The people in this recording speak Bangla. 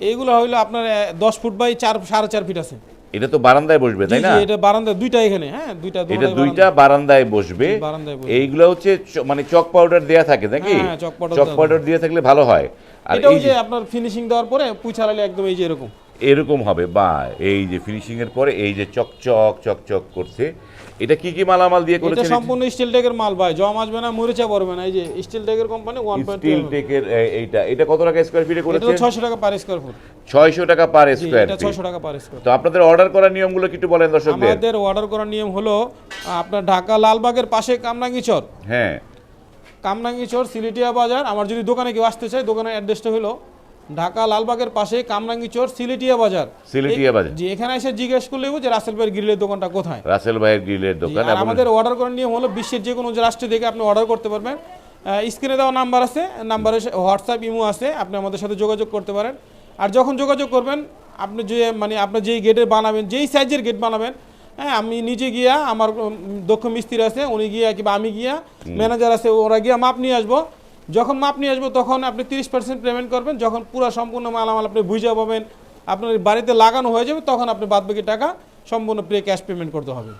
এইগুলো হইল আপনার দশ ফুট বাই চার সাড়ে চার ফিট আছে। এটা তো বারান্দায় বসবে তাই না? এটা বারান্দা দুইটা এখানে হ্যাঁ দুইটা এটা দুইটা বারান্দায় বসবে। বারান্দায়। এইগুলো হচ্ছে মানে চক পাউডার দেয়া থাকে নাকি? হ্যাঁ, হ্যাঁ, চক পাউডার দিয়ে থাকলে ভালো হয়। আর এটা এই যে যে আপনার ফিনিশিং দেওয়ার পরে পুঁছালালে একদম এই যে এরকম। এরকম হবে বা এই যে ফিনিশিং এর পরে এই যে চকচক চকচক করছে এটা কি কি মালামাল দিয়ে এটা সম্পূর্ণ স্টিল টেকের মাল ভাই জম আসবে না মরিচা পড়বে না এই যে স্টিল টেকের কোম্পানি ওয়ান পয়েন্ট স্টিল টেকের এইটা এটা কত টাকা স্কয়ার ফিটে করেছে এটা করেছে ছয়শো টাকা পার স্কোয়ার ফুট ছয়শো টাকা পার স্কয়ার এটা ফিট ছয়শো টাকা পার স্কোয়ার তো আপনাদের অর্ডার করার নিয়মগুলো কি একটু বলেন দর্শকদের? আমাদের অর্ডার করার নিয়ম হলো আপনার ঢাকা লালবাগের পাশে কামরাঙ্গি চর হ্যাঁ। কামরাঙ্গি চর সিলেটিয়া বাজার আমার যদি দোকানে কেউ আসতে চায় দোকানের অ্যাড্রেসটা হলো ঢাকা লালবাগের পাশে কামরাঙ্গি চর সিলেটিয়া বাজার। সিলেটিয়া বাজার। জি এখানে এসে জিজ্ঞেস করলে যে রাসেল ভাইয়ের গ্রিলের দোকানটা কোথায়। রাসেল ভাইয়ের গ্রিলের দোকান আর আমাদের অর্ডার করার নিয়ম হলো বিশ্বের যে কোনো রাষ্ট্র থেকে আপনি অর্ডার করতে পারবেন। স্ক্রিনে দেওয়া নাম্বার আছে নাম্বারে হোয়াটসঅ্যাপ ইমো আছে আপনি আমাদের সাথে যোগাযোগ করতে পারেন। আর যখন যোগাযোগ করবেন আপনি যে মানে আপনি যেই গেটের বানাবেন যেই সাইজের গেট বানাবেন হ্যাঁ আমি নিজে গিয়া আমার দক্ষ মিস্ত্রি আছে উনি গিয়া কিংবা আমি গিয়া ম্যানেজার আছে ওরা গিয়া মাপ নিয়ে আসব। যখন মাপ নিয়ে আসব, তখন আপনি তিরিশ পার্সেন্ট পেমেন্ট করবেন। যখন পুরো সম্পূর্ণ মালামাল আপনি বুঝে পাবেন, আপনার বাড়িতে লাগানো হয়ে যাবে, তখন আপনি বাদবাকি টাকা সম্পূর্ণ পে ক্যাশ পেমেন্ট করতে হবে।